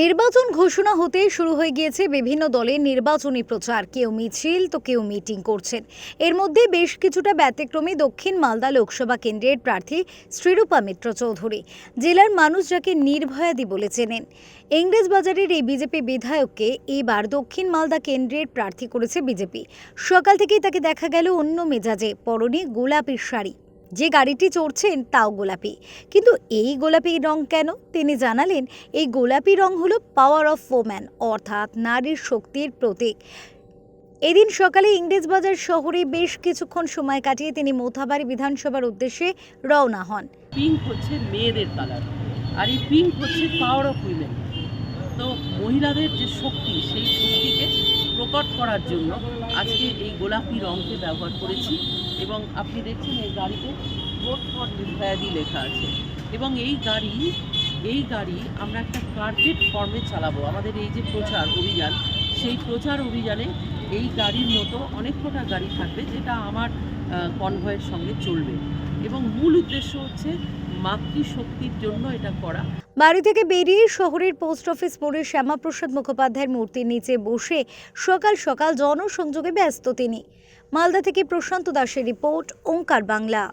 নির্বাচন ঘোষণা হতেই শুরু হয়ে গিয়েছে বিভিন্ন দলের নির্বাচনী প্রচার। কেউ মিছিল, তো কেউ মিটিং করছেন। এর মধ্যে বেশ কিছুটা ব্যতিক্রমী দক্ষিণ মালদা লোকসভা কেন্দ্রের প্রার্থী শ্রীরূপা মিত্র চৌধুরী। জেলার মানুষ যাকে নির্ভয়াদি বলে চেনেন। ইংরেজ বাজারের এই বিজেপি বিধায়ককে এবার দক্ষিণ মালদা কেন্দ্রের প্রার্থী করেছে বিজেপি। সকাল থেকেই তাকে দেখা গেল অন্য মেজাজে, পরনে গোলাপি শাড়ি। যে গাড়িটি চড়ছেন তাও গোলাপি। কিন্তু এই গোলাপি রং কেন? তিনি জানালেন, এই গোলাপি রং হলো পাওয়ার অফ ওম্যান অর্থাৎ নারীর শক্তির প্রতীক। এদিন সকালে ইংরেজবাজার শহরে বেশ কিছুক্ষণ সময় কাটিয়ে তিনি মোথাবাড়ি বিধানসভার উদ্দেশ্যে রওনা হন। পিঙ্ক হচ্ছে মেয়েদের কালার আর এই পিঙ্ক হচ্ছে পাওয়ার অফ উইমেন তো মহিলাদের যে শক্তি, সেই শক্তিকে প্রকট করার জন্য আজকে এই গোলাপি রঙকে ব্যবহার করেছি এবং আপনি দেখছেন এই গাড়িতে ভোট ফর নির্ভয়াদি লেখা আছে। এবং এই গাড়ি এই গাড়ি আমরা একটা কার্পেট ফর্মে চালাবো। আমাদের এই যে প্রচার অভিযান, সেই প্রচার অভিযানে এই গাড়ির মতো অনেক কটা গাড়ি থাকবে যেটা আমার কনভয়ের সঙ্গে চলবে। এবং মূল উদ্দেশ্য হচ্ছে মাতৃশক্তির জন্য এটা করা। বাড়ি থেকে বেরিয়ে শহরের পোস্ট অফিস মোড়ে শ্যামাপ্রসাদ মুখোপাধ্যায়ের মূর্তির নিচে বসে সকাল সকাল জনসংযোগে ব্যস্ত তিনি। মালদা থেকে প্রশান্ত দাসের রিপোর্ট, ওঙ্কার বাংলা।